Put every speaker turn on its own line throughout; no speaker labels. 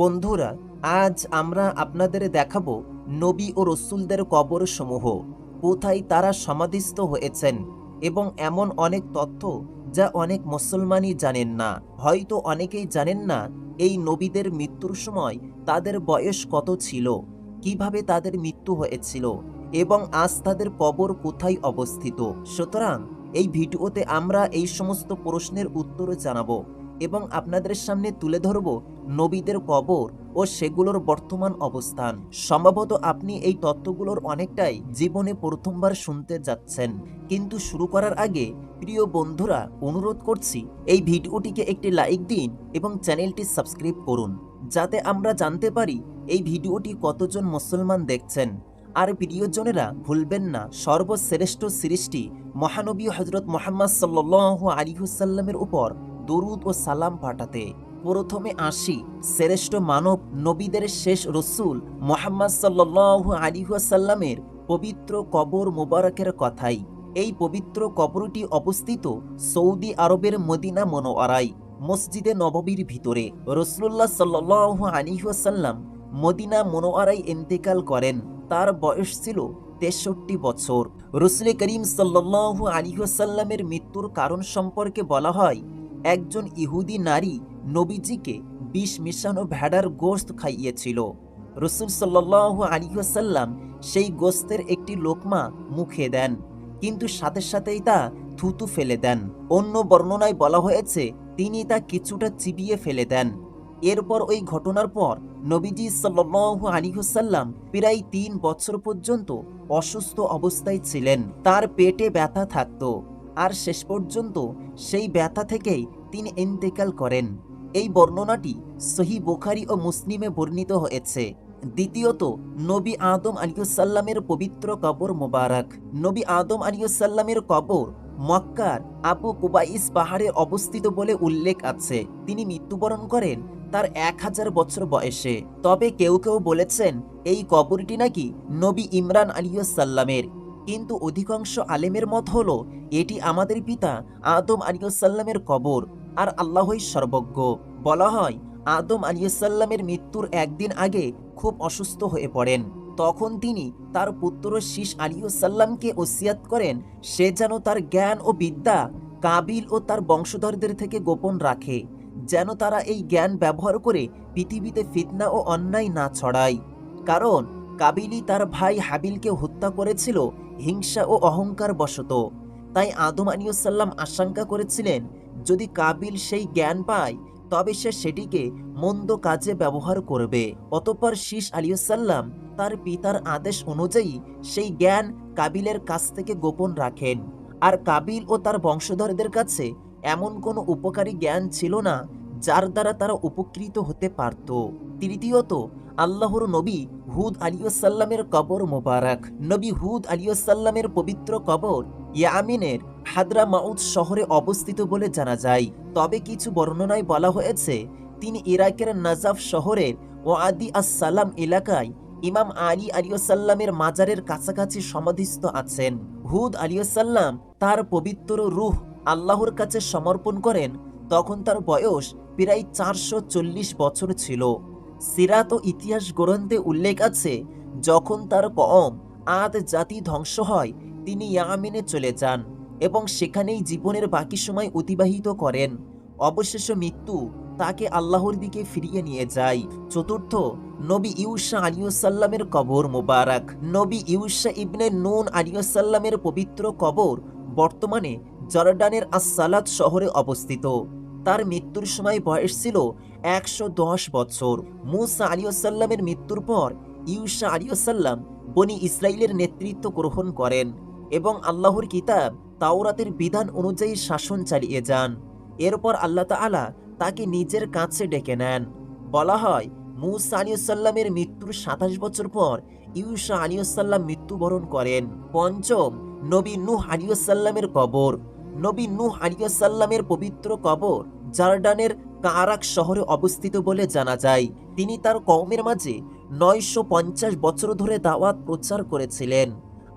বন্ধুরা, আজ আমরা আপনাদের দেখাবো নবী ও রসুলদের কবর সমূহ কোথায় তারা সমাধিস্থ হয়েছেন এবং এমন অনেক তথ্য যা অনেক মুসলমানই জানেন না। হয়তো অনেকেই জানেন না এই নবীদের মৃত্যুর সময় তাদের বয়স কত ছিল, কীভাবে তাদের মৃত্যু হয়েছিল এবং আজ তাদের কবর কোথায় অবস্থিত। সুতরাং এই ভিডিওতে আমরা এই সমস্ত প্রশ্নের উত্তর জানাব এবং আপনাদের সামনে তুলে ধরব নবীদের কবর ও সেগুলোর বর্তমান অবস্থান। সম্ভবত আপনি এই তত্ত্বগুলোর অনেকটাই জীবনে প্রথমবার শুনতে যাচ্ছেন। কিন্তু শুরু করার আগে, প্রিয় বন্ধুরা, অনুরোধ করছি, এই ভিডিওটিকে একটি লাইক দিন এবং চ্যানেলটি সাবস্ক্রাইব করুন, যাতে আমরা জানতে পারি এই ভিডিওটি কতজন মুসলমান দেখছেন। আর প্রিয়জনেরা, ভুলবেন না, সর্বশ্রেষ্ঠ সৃষ্টি, মহানবী হজরত মোহাম্মদ সাল্লাহ আলিহুসাল্লামের উপর দরুদ ও সালাম পাঠাতে। প্রথমে আসি শ্রেষ্ঠ মানব নবীদের শেষ রসুল মোহাম্মদ সাল্লাহ আলিহাসাল্লামের পবিত্র কবর মোবারকের কথাই। এই পবিত্র কবরটি অবস্থিত সৌদি আরবের মদিনা মনোয়ারাই মসজিদে নববীর ভিতরে। রসুল্লাহ সাল্লাহ আলিহাসাল্লাম মদিনা মনোয়ারাই ইন্তেকাল করেন। তার বয়স ছিল তেষট্টি বছর। রসুল করিম সাল্লাহ আলিহাসাল্লামের মৃত্যুর কারণ সম্পর্কে বলা হয়, একজন ইহুদি নারী নবীজিকে বিষ মিশানো ভেড়ার গোস্ত খাইয়েছিল। রসুল সাল্লাহ আলিহাসাল্লাম সেই গোস্তের একটি লোকমা মুখে দেন, কিন্তু সাথে সাথেই তা থুতু ফেলে দেন। অন্য বর্ণনায় বলা হয়েছে, তিনি তা কিছুটা চিবিয়ে ফেলে দেন। এরপর ওই ঘটনার পর নবীজি সাল্লাহ আলিহাসাল্লাম প্রায় তিন বছর পর্যন্ত অসুস্থ অবস্থায় ছিলেন। তার পেটে ব্যথা থাকত। আর শেষ পর্যন্ত সেই ব্যথা থেকেই তিনি ইন্তেকাল করেন। এই বর্ণনাটি সহি বোখারি ও মুসলিমে বর্ণিত হয়েছে। দ্বিতীয়ত, নবী আদম আলিউসাল্লামের পবিত্র কবর মোবারক। নবী আদম আলিউসাল্লামের কবর মক্কার আবু কুবাইস পাহাড়ে অবস্থিত বলে উল্লেখ আছে। তিনি মৃত্যুবরণ করেন তার এক হাজার বছর বয়সে। তবে কেউ কেউ বলেছেন, এই কবরটি নাকি নবী ইমরান আলিউসাল্লামের কিন্তু অধিকাংশ আলেমের মত হল, এটি আমাদের পিতা আদম আলিউসাল্লামের কবর। আর আল্লাহই সর্বজ্ঞ। বলা হয়, আদম আলিয়াল্লামের মৃত্যুর একদিন আগে খুব অসুস্থ হয়ে পড়েন। তখন তিনি তার পুত্র শীষ আলিউসাল্লামকে ওসিয়াত করেন, সে যেন তার জ্ঞান ও বিদ্যা কাবিল ও তার বংশধরদের থেকে গোপন রাখে, যেন তারা এই জ্ঞান ব্যবহার করে পৃথিবীতে ফিতনা ও অন্যায় না ছড়ায়। কারণ, কাবিলই তার ভাই হাবিলকে হত্যা করেছিল হিংসা ও অহংকার বশত তাই আদম আলিউসাল্লাম আশঙ্কা করেছিলেন যদি কাবিল সেই জ্ঞান পায়, তবে সে সেটিকে মন্দ কাজে ব্যবহার করবে। অতপর শীষ আলিয়াল্লাম তার পিতার আদেশ অনুযায়ী সেই জ্ঞান কাবিলের কাছ থেকে গোপন রাখেন। আর কাবিল ও তার বংশধরদের কাছে এমন কোনো উপকারী জ্ঞান ছিল না, যার দ্বারা তারা উপকৃত হতে পারত। তৃতীয়ত, আল্লাহর নবী হুদ আলিয়াল্লামের কবর মোবারক। নবী হুদ আলিয়াল্লামের পবিত্র কবর ইয়ামিনের হাদরা মাউদ শহরে অবস্থিত বলে জানা যায়। তবে কিছু বর্ণনায় বলা হয়েছে, তিনি ইরাকের নাজাফ শহরের ওয়াদি আস সালাম এলাকায় ইমাম আলী আলিয়াল্লামের মাজারের কাছাকাছি সমাধিস্থ আছেন। হুদ আলিয়াল্লাম তার পবিত্র রুহ আল্লাহর কাছে সমর্পণ করেন, তখন তার বয়স প্রায় চারশো চল্লিশ বছর ছিল। সিরাত ও ইতিহাস গ্রন্থে উল্লেখ আছে, যখন তার কম আদ জাতি ধ্বংস হয়, তিনি ইয়ামিনে চলে যান। এবং সেখানেই জীবনের বাকি সময় অতিবাহিত করেন। অবশেষ মৃত্যু তাকে আল্লাহর দিকে ফিরিয়ে নিয়ে যায়। চতুর্থ, নবী ইউসা আলিউসাল্লামের কবর মোবারক। নবী ইউসা ইবনে নুন আলিউসাল্লামের পবিত্র কবর বর্তমানে জর্ডানের আসসালাত শহরে অবস্থিত। তার মৃত্যুর সময় বয়স ছিল একশো দশ বছর। মুসা আলিউসাল্লামের মৃত্যুর পর ইউসা আলিউসাল্লাম বনি ইসরায়েলের নেতৃত্ব গ্রহণ করেন এবং আল্লাহর কিতাব তাওরাতের বিধান অনুযায়ী শাসন চালিয়ে যান। এরপর আল্লাহ তাআলা তাকে নিজের কাছে ডেকে নেন। বলা হয়, মুসা আলিয়াল্লামের মৃত্যুর সাতাশ বছর পর ইউসা আলিয়াল্লাম মৃত্যুবরণ করেন। পঞ্চম, নবী নূহ আলিয়াল্লামের কবর। নবী নূহ আলিয়াল্লামের পবিত্র কবর জার্ডানের কারাক শহরে অবস্থিত বলে জানা যায়। তিনি তার কওমের মাঝে নয়শো পঞ্চাশ বছর ধরে দাওয়াত প্রচার করেছিলেন।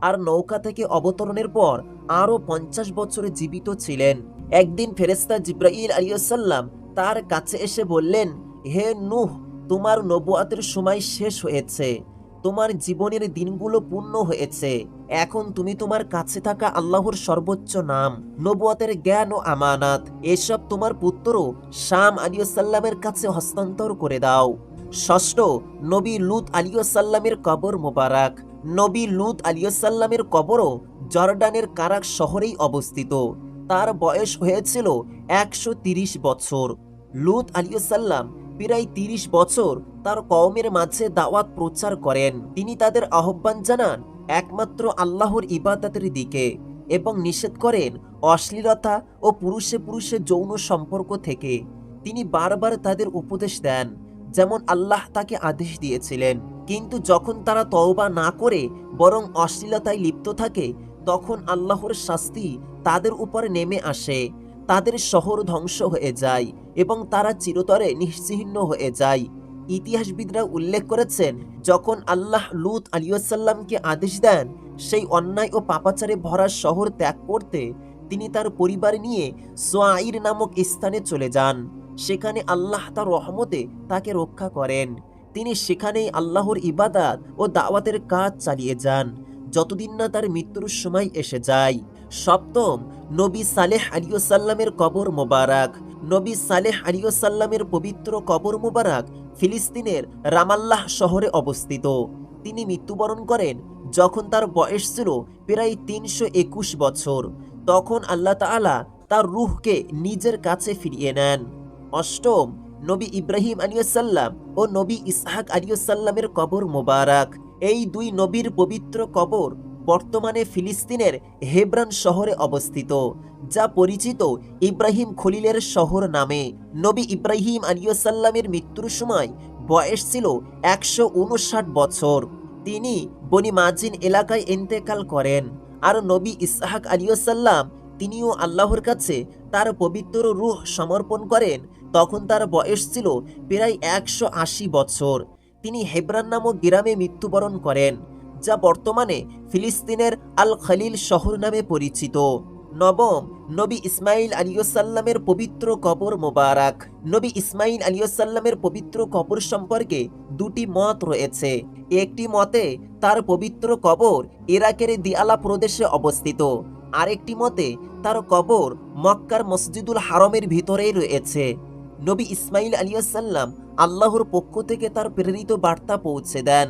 আর নৌকা থেকে অবতরণের পর আরও পঞ্চাশ বছরে জীবিত ছিলেন। একদিন ফেরেস্তা জিব্রাইল আলিয়াল্লাম তার কাছে এসে বললেন, হে নুহ, তোমার নবুয়াতের সময় শেষ হয়েছে। তোমার জীবনের দিনগুলো পূর্ণ হয়েছে। এখন তুমি তোমার কাছে থাকা আল্লাহর সর্বোচ্চ নাম, নবুয়াতের জ্ঞান ও আমানাত। এসব তোমার পুত্র শাম আলিয়াল্লামের কাছে হস্তান্তর করে দাও। ষষ্ঠ, নবী লুত আলিয়াল্লামের কবর মোবারক। নবী লুত আলিয়াল্লামের কবরও জর্ডানের কারাক শহরেই অবস্থিত। তার বয়স হয়েছিল একশো বছর। লুত আলিয়াল্লাম প্রায় তিরিশ বছর তার কওমের মাঝে দাওয়াত প্রচার করেন। তিনি তাদের আহ্বান জানান, একমাত্র আল্লাহর ইবাদতের দিকে এবং নিষেধ করেন অশ্লীলতা ও পুরুষে পুরুষে যৌন সম্পর্ক থেকে। তিনি বারবার তাদের উপদেশ দেন, যেমন আল্লাহ তাকে আদেশ দিয়েছিলেন। কিন্তু যখন তারা তওবা না করে বরং অশ্লীলতায় লিপ্ত থাকে, তখন আল্লাহর শাস্তি তাদের উপর নেমে আসে। তাদের শহর ধ্বংস হয়ে যায় এবং তারা চিরতরে নিশ্চিহ্ন হয়ে যায়। ইতিহাসবিদরা উল্লেখ করেছেন, যখন আল্লাহ লুত আলিয়াল্লামকে আদেশ দেন সেই অন্যায় ও পাপাচারে ভরা শহর ত্যাগ করতে, তিনি তার পরিবার নিয়ে সোয়াইর নামক স্থানে চলে যান। সেখানে আল্লাহ তার রহমতে তাকে রক্ষা করেন। তিনি সেখানেই আল্লাহর ইবাদাত ও দাওয়াতের কাজ চালিয়ে যান, যতদিন না তার মৃত্যুর সময় এসে যায়। সপ্তম, নবী সালেহ আলিয়াল্লামের কবর মোবারক। নবী সালেহ আলিয়াল্লামের পবিত্র কবর মোবারক ফিলিস্তিনের রামাল্লাহ শহরে অবস্থিত। তিনি মৃত্যুবরণ করেন যখন তার বয়স ছিল প্রায় তিনশো একুশ বছর। তখন আল্লাহ তাআলা তার রুহকে নিজের কাছে ফিরিয়ে নেন। অষ্টম নবী ইব্রাহিম আলিয়াল্লাম ও নবী ইসহাক আলিয়াল্লামের কবর মোবারক। এই দুই নবীর পবিত্র কবর বর্তমানে ফিলিস্তিনের হেব্রান শহরে অবস্থিত, যা পরিচিত ইব্রাহিম খলিলের শহর নামে। নবী ইব্রাহিম আলিয়াল্লামের মৃত্যুর সময় বয়স ছিল একশো উনষাট বছর। তিনি বনি মাজিন এলাকায় ইন্তেকাল করেন আর নবী ইসহাক আলিয়াল্লাম তিনিও আল্লাহর কাছে তার পবিত্র রুহ সমর্পণ করেন তখন তার বয়স ছিল প্রায় একশো আশি বছর। তিনি হেব্রান নামক গ্রামে মৃত্যুবরণ করেন, যা বর্তমানে ফিলিস্তিনের আল খালিল শহর নামে পরিচিত। নবম, নবী ইসমাইল আলিয়াল্লামের পবিত্র কবর মোবারক। নবী ইসমাইল আলিয়াল্লামের পবিত্র কবর সম্পর্কে দুটি মত রয়েছে। একটি মতে, তার পবিত্র কবর ইরাকের দিয়ালা প্রদেশে অবস্থিত। আরেকটি মতে, তার কবর মক্কার মসজিদুল হারমের ভিতরেই রয়েছে। নবী ইসমাইল আলিয়াল্লাম আল্লাহর পক্ষ থেকে তার প্রেরিত বার্তা পৌঁছে দেন,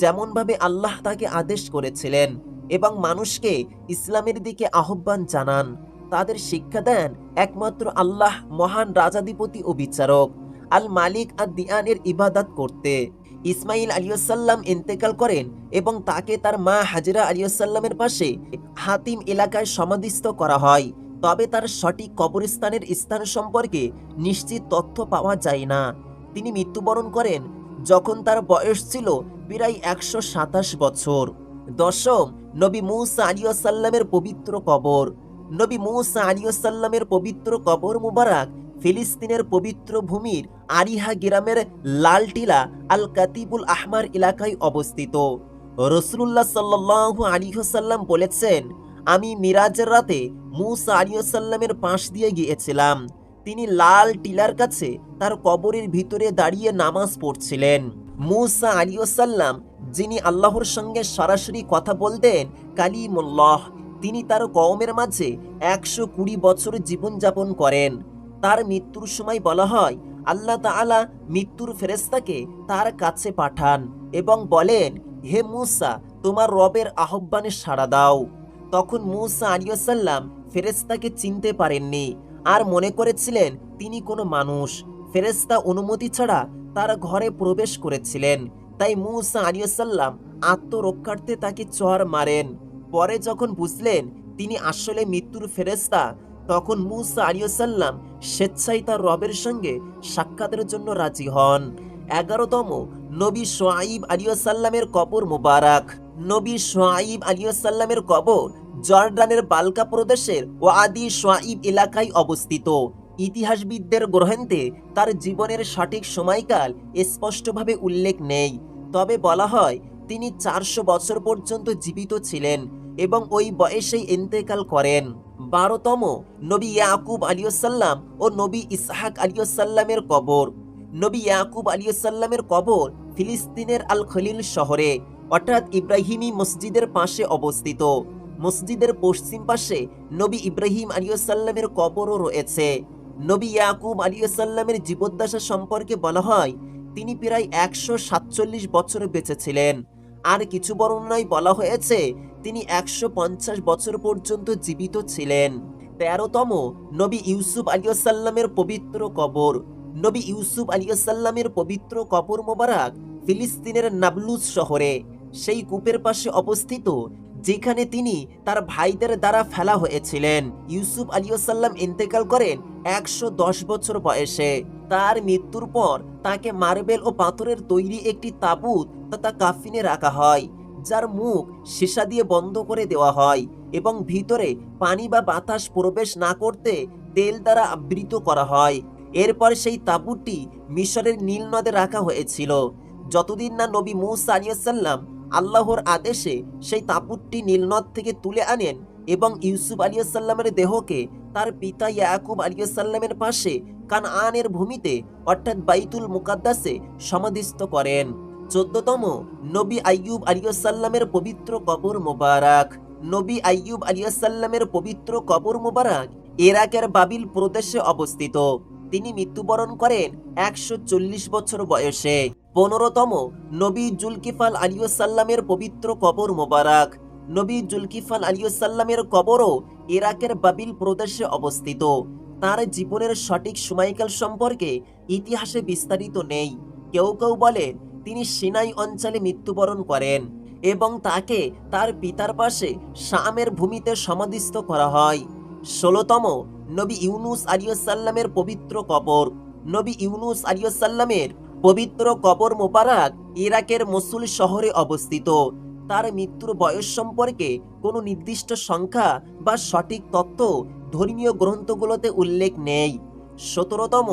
যেমনভাবে আল্লাহ তাকে আদেশ করেছিলেন এবং মানুষকে ইসলামের দিকে আহ্বান জানান। তাদের শিক্ষা দেন একমাত্র আল্লাহ মহান রাজাধিপতি ও বিচারক আল মালিক আর দিয়ানের ইবাদত করতে। ইসমাইল আলিয়াল্লাম ইন্তেকাল করেন এবং তাকে তার মা হাজিরা আলিয়াল্লামের পাশে হাতিম এলাকায় সমাধিস্থ করা হয়। তবে তার সঠিক কবরস্থানের স্থান সম্পর্কে নিশ্চিত তথ্য পাওয়া যায় না। তিনি মৃত্যুবরণ করেন যখন তার বয়স ছিল প্রায় একশো সাতাশ বছর। দশম, নবী মৌসা আলিয়াল্লামের পবিত্র কবর। নবী মৌসা আলিয়াল্লামের পবিত্র কবর মুবারক ফিলিস্তিনের পবিত্র ভূমির আরিহা গ্রামের লালটিলা আল কাতিবুল আহমার এলাকায় অবস্থিত। রসুল্লাহ সাল্লাহ আলিহসাল্লাম বলেছেন আমি মিরাজের রাতে মুসা আলিয়াল্লামের পাশ দিয়ে গিয়েছিলাম। তিনি লাল টিলার কাছে তার কবরের ভিতরে দাঁড়িয়ে নামাজ পড়ছিলেন। মুসা আলিয়াল্লাম যিনি আল্লাহর সঙ্গে সরাসরি কথা বলতেন, কালিমুল্লাহ, তিনি তার কওমের মাঝে একশো কুড়ি বছর জীবনযাপন করেন। তার মৃত্যুর সময় বলা হয়, আল্লাহ তাআলা মৃত্যুর ফেরেস্তাকে তার কাছে পাঠান এবং বলেন, হে মুসা, তোমার রবের আহ্বানে সাড়া দাও। তখন মুসা আলিয়াল্লাম ফেরেস্তাকে চিনতে পারেননি আর মনে করেছিলেন, তিনি কোনো মানুষ। ফেরেস্তা অনুমতি ছাড়া তার ঘরে প্রবেশ করেছিলেন। তাই মুসা আলিয়াল্লাম আত্মরক্ষার্থে তাকে চর মারেন। পরে যখন বুঝলেন তিনি আসলে মৃত্যুর ফেরেস্তা তখন মুসা আলিয়াল্লাম স্বেচ্ছায় তার রবের সঙ্গে সাক্ষাতের জন্য রাজি হন। এগারোতম নবী সোয়াইব আলিয়াল্লামের কবর মোবারক। নবী সোয়াইব আলিয়াল্লামের কবর জর্ডানের বালকা প্রদেশের ওয়াদি সোয়াইব এলাকায় অবস্থিত। ইতিহাসবিদদের গ্রন্থে তার জীবনের সঠিক সময়কাল স্পষ্টভাবে উল্লেখ নেই। তবে বলা হয়, তিনি চারশো বছর পর্যন্ত জীবিত ছিলেন এবং ওই বয়সেই ইন্তেকাল করেন। বারোতম নবী ইয়াকুব আলিয়াল্লাম ও নবী ইসহাক আলিয়াল্লামের কবর। নবী ইয়াকুব আলিয়াল্লামের কবর ফিলিস্তিনের আল খলিল শহরে। অর্থাৎ ইব্রাহিমী মসজিদের পাশে অবস্থিত। মসজিদের পশ্চিম পাশে নবী ইব্রাহিম আলিয়াল্লামের কবরও রয়েছে। নবী ইয়াকুব আলিয়াল্লামের জীবদ্দশা সম্পর্কে বলা হয়, তিনি প্রায় একশো সাতচল্লিশ বছর বেঁচে ছিলেন আর কিছু বর্ণনায় বলা হয়েছে, তিনি একশো পঞ্চাশ বছর পর্যন্ত জীবিত ছিলেন। তেরোতম নবী ইউসুফ আলিয়াল্লামের পবিত্র কবর। নবী ইউসুফ আলিয়াল্লামের পবিত্র কবর মোবারক ফিলিস্তিনের নাবলুজ শহরে। সেই কূপের পাশে অবস্থিত, যেখানে তিনি তার ভাইদের দ্বারা ফেলা হয়েছিলেন। ইউসুফ আলিয়াল্লাম ইন্তেকাল করেন একশো দশ বছর বয়সে। তার মৃত্যুর পর তাকে মার্বেল ও পাথরের তৈরি একটি তাবুত তথা কাফিনে রাখা হয়, যার মুখ সীসা দিয়ে বন্ধ করে দেওয়া হয় এবং ভিতরে পানি বা বাতাস প্রবেশ না করতে তেল দ্বারা আবৃত করা হয়। এরপর সেই তাবুটি মিশরের নীল নদে রাখা হয়েছিল। যতদিন না নবী মুসা আলিয়াল্লাম আল্লাহর আদেশে সেই তাবুটটি নীলনদ থেকে তুলে আনেন এবং ইউসুফ আলিয়াল্লামের দেহকে তার পিতা ইয়াকুব আলিয়াল্লামের পাশে কানআনের ভূমিতে, অর্থাৎ বাইতুল মুকাদ্দাসে সমাধিস্থ করেন। চোদ্দতম নবী আইয়ুব আলিয়াল্লামের পবিত্র কবর মোবারক। নবী আইয়ুব আলিয়াল্লামের পবিত্র কবর মোবারক এরাকের বাবিল প্রদেশে অবস্থিত। তিনি মৃত্যুবরণ করেন একশো চল্লিশ বছর বয়সে। পনেরোতম নবী জুলকিফাল আলিয়াল্লামের পবিত্র কবর মোবারক। নবী জুলকিফাল আলিয়াল্লামের কবরও ইরাকের বাবিল প্রদেশে অবস্থিত। তার জীবনের সঠিক সময়কাল সম্পর্কে ইতিহাসে বিস্তারিত নেই। কেউ কেউ বলেন, তিনি সিনাই অঞ্চলে মৃত্যুবরণ করেন এবং তাকে তার পিতার পাশে শামের ভূমিতে সমাধিস্থ করা হয়। ষোলোতম নবী ইউনুস আলিয়াল্লামের পবিত্র কবর। নবী ইউনুস আলিয়াল্লামের পবিত্র কবর মোবারক ইরাকের মসুল শহরে অবস্থিত। তার মৃত্যুর বয়স সম্পর্কে কোনো নির্দিষ্ট সংখ্যা বা সঠিক তথ্য ধর্মীয় গ্রন্থগুলোতে উল্লেখ নেই। সতেরোতম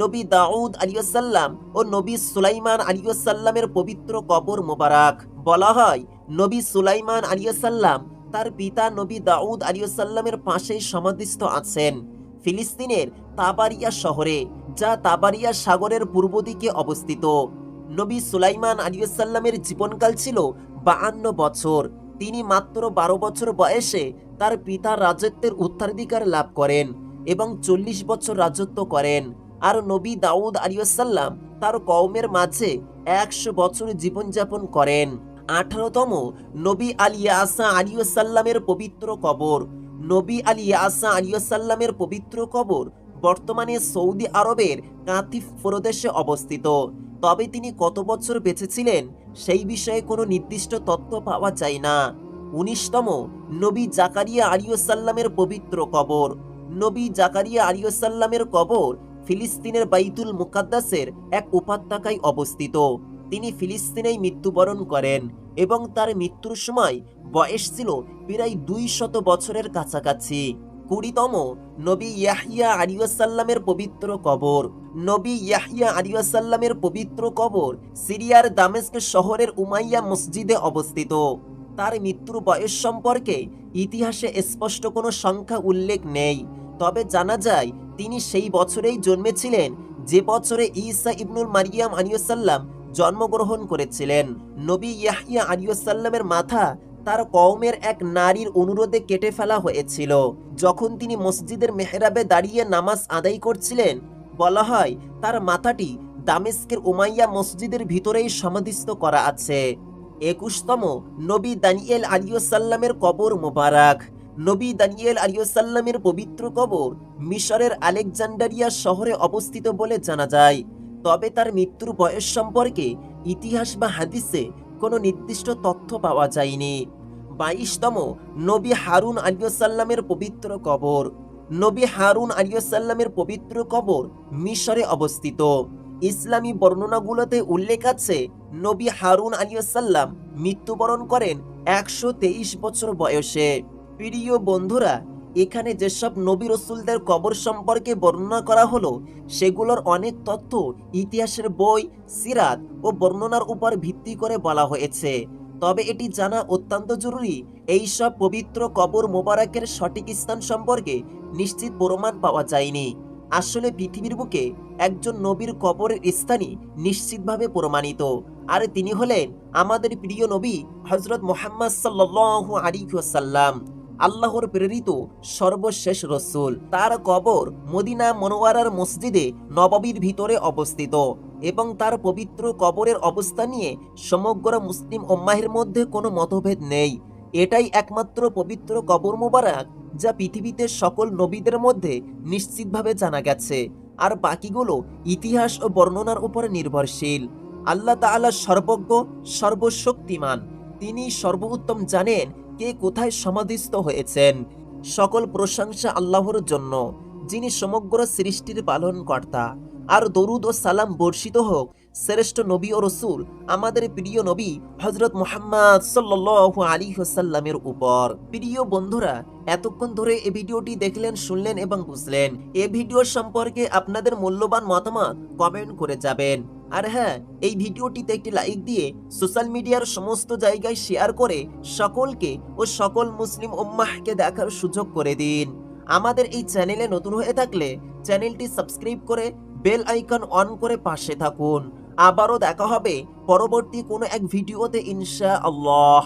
নবী দাউদ আলিয়াল্লাম ও নবী সুলাইমান আলিয়াল্লামের পবিত্র কবর মোবারক। বলা হয়, নবী সুলাইমান আলিয়াল্লাম তার পিতা নবী দাউদ আলিয়াল্লামের পাশেই সমাধিস্থ আছেন। ফিলিস্তিনের তাবারিয়া শহরে, যা তাবারিয়া সাগরের পূর্ব দিকে অবস্থিত। নবী সুলাইমান আলিয়াল্লামের জীবনকাল ছিল বাহান্ন বছর। তিনি মাত্র বারো বছর বয়সে তার পিতার রাজত্বের উত্তরাধিকার লাভ করেন এবং চল্লিশ বছর রাজত্ব করেন। আর নবী দাউদ আলিয়াল্লাম তার কওমের মাঝে একশো বছর জীবনযাপন করেন। আঠারোতম নবী আল ইয়াসা আলিয়াল্লামের পবিত্র কবর নবী আল ইয়াসা আলিয়াল্লামের পবিত্র কবর বর্তমানে সৌদি আরবের কাতিফ প্রদেশে অবস্থিত। তবে তিনি কত বছর বেঁচে ছিলেন সেই বিষয়ে কোনো নির্দিষ্ট তথ্য পাওয়া যায় না। উনিশতম নবী জাকারিয়া আলিয়াল্লামের পবিত্র কবর। নবী জাকারিয়া আলিয়াল্লামের কবর ফিলিস্তিনের বাইতুল মুকাদ্দাসের এক উপত্যকায় অবস্থিত। তিনি ফিলিস্তিনেই মৃত্যুবরণ করেন এবং তার মৃত্যুর সময় বয়স ছিল প্রায় দুই শত বছরের কাছাকাছি। কুড়িতম নবী ইয়াহিয়া আলিয়াল্লামের পবিত্র কবর। নবী ইয়াহিয়া আলিয়াল্লামের পবিত্র কবর সিরিয়ার দামেস্ক শহরের উমাইয়া মসজিদে অবস্থিত। তার মৃত্যুর বয়স সম্পর্কে ইতিহাসে স্পষ্ট কোনো সংখ্যা উল্লেখ নেই, তবে জানা যায় তিনি সেই বছরেই জন্মেছিলেন, যে বছরে ঈসা ইবনুল মারিয়াম আলিয়াল্লাম জন্মগ্রহণ করেছিলেন। নবী ইয়াহিয়া আলিয়াল্লামের মাথা তার কওমের এক নারীর অনুরোধে কেটে ফেলা হয়েছিল। যখন তিনি মসজিদের মেহরাবে দাঁড়িয়ে নামাজ আদায় করছিলেন, বলা হয় তার মাথাটি দামেস্কের উমাইয়া মসজিদের ভিতরেই সমাধিস্থ করা আছে। একুশতম নবী দানিয়েল আলিয়াল্লামের কবর মোবারক। নবী দানিয়েল আলিয়াল্লামের পবিত্র কবর মিশরের আলেকজান্ডারিয়া শহরে অবস্থিত বলে জানা যায়। তবে তার মৃত্যুর বয়স সম্পর্কে ইতিহাস বা হাদিসে কোনো নির্দিষ্ট তথ্য পাওয়া যায়নি। বাইশতম নবী হারুন আলিয়াল্লামের পবিত্র কবর। নবী হারুন আলিয়াল্লামের পবিত্র কবর মিশরে অবস্থিত। ইসলামী বর্ণনাগুলোতে উল্লেখ আছে, নবী হারুন আলিয়াল্লাম মৃত্যুবরণ করেন একশো তেইশ বছর বয়সে। প্রিয় বন্ধুরা এখানে যেসব নবী রসুলদের কবর সম্পর্কে বর্ণনা করা হলো, সেগুলোর অনেক তথ্য ইতিহাসের বই, সিরাত ও বর্ণনার উপর ভিত্তি করে বলা হয়েছে। তবে এটি জানা অত্যন্ত জরুরি, এই সব পবিত্র কবর মোবারকের সঠিক স্থান সম্পর্কে নিশ্চিত প্রমাণ পাওয়া যায়নি। আসলে পৃথিবীর বুকে একজন নবীর কবরের স্থানই নিশ্চিতভাবে প্রমাণিত। আর তিনি হলেন আমাদের প্রিয় নবী হজরত মোহাম্মদ সাল্লাহ আলিহাসাল্লাম আল্লাহর প্রেরিত সর্বশেষ রসুল। তার কবর মদিনা মনোয়ারার মসজিদে নববীর ভিতরে অবস্থিত এবং তার পবিত্র কবরের অবস্থা নিয়ে সমগ্র মুসলিম ওম্মাহের মধ্যে কোনো মতভেদ নেই। এটাই একমাত্র পবিত্র কবর মোবারক যা পৃথিবীতে সকল নবীদের মধ্যে নিশ্চিতভাবে জানা গেছে। আর বাকিগুলো ইতিহাস ও বর্ণনার উপর নির্ভরশীল। আল্লাহ তাআলা সর্বজ্ঞ, সর্বশক্তিমান। তিনি সর্বোত্তম জানেন কে কোথায় সমাধিস্থ হয়েছেন? সকল প্রশংসা আল্লাহর জন্য, যিনি সমগ্র সৃষ্টির পালনকর্তা। আর দরুদ ও সালাম বর্ষিত হোক শ্রেষ্ঠ নবী ও রসুল, আমাদের প্রিয় নবী হজরত মোহাম্মদ সাল্লাল্লাহু আলী হোসাল্লামের উপর। প্রিয় বন্ধুরা, এতক্ষণ ধরে এই ভিডিওটি দেখলেন, শুনলেন এবং বুঝলেন। এই ভিডিও সম্পর্কে আপনাদের মূল্যবান মতামত কমেন্ট করে যাবেন। আর হ্যাঁ এই ভিডিওটিতে একটি লাইক দিয়ে সোশ্যাল মিডিয়ার সমস্ত জায়গায় শেয়ার করে সকলকে ও সকল মুসলিম উম্মাহকে দেখার সুযোগ করে দিন। আমাদের এই চ্যানেলে নতুন হয়ে থাকলে চ্যানেলটি সাবস্ক্রাইব করে বেল আইকন অন করে পাশে থাকুন। আবারও দেখা হবে। পরবর্তী কোনো এক ভিডিওতে ইনশা আল্লাহ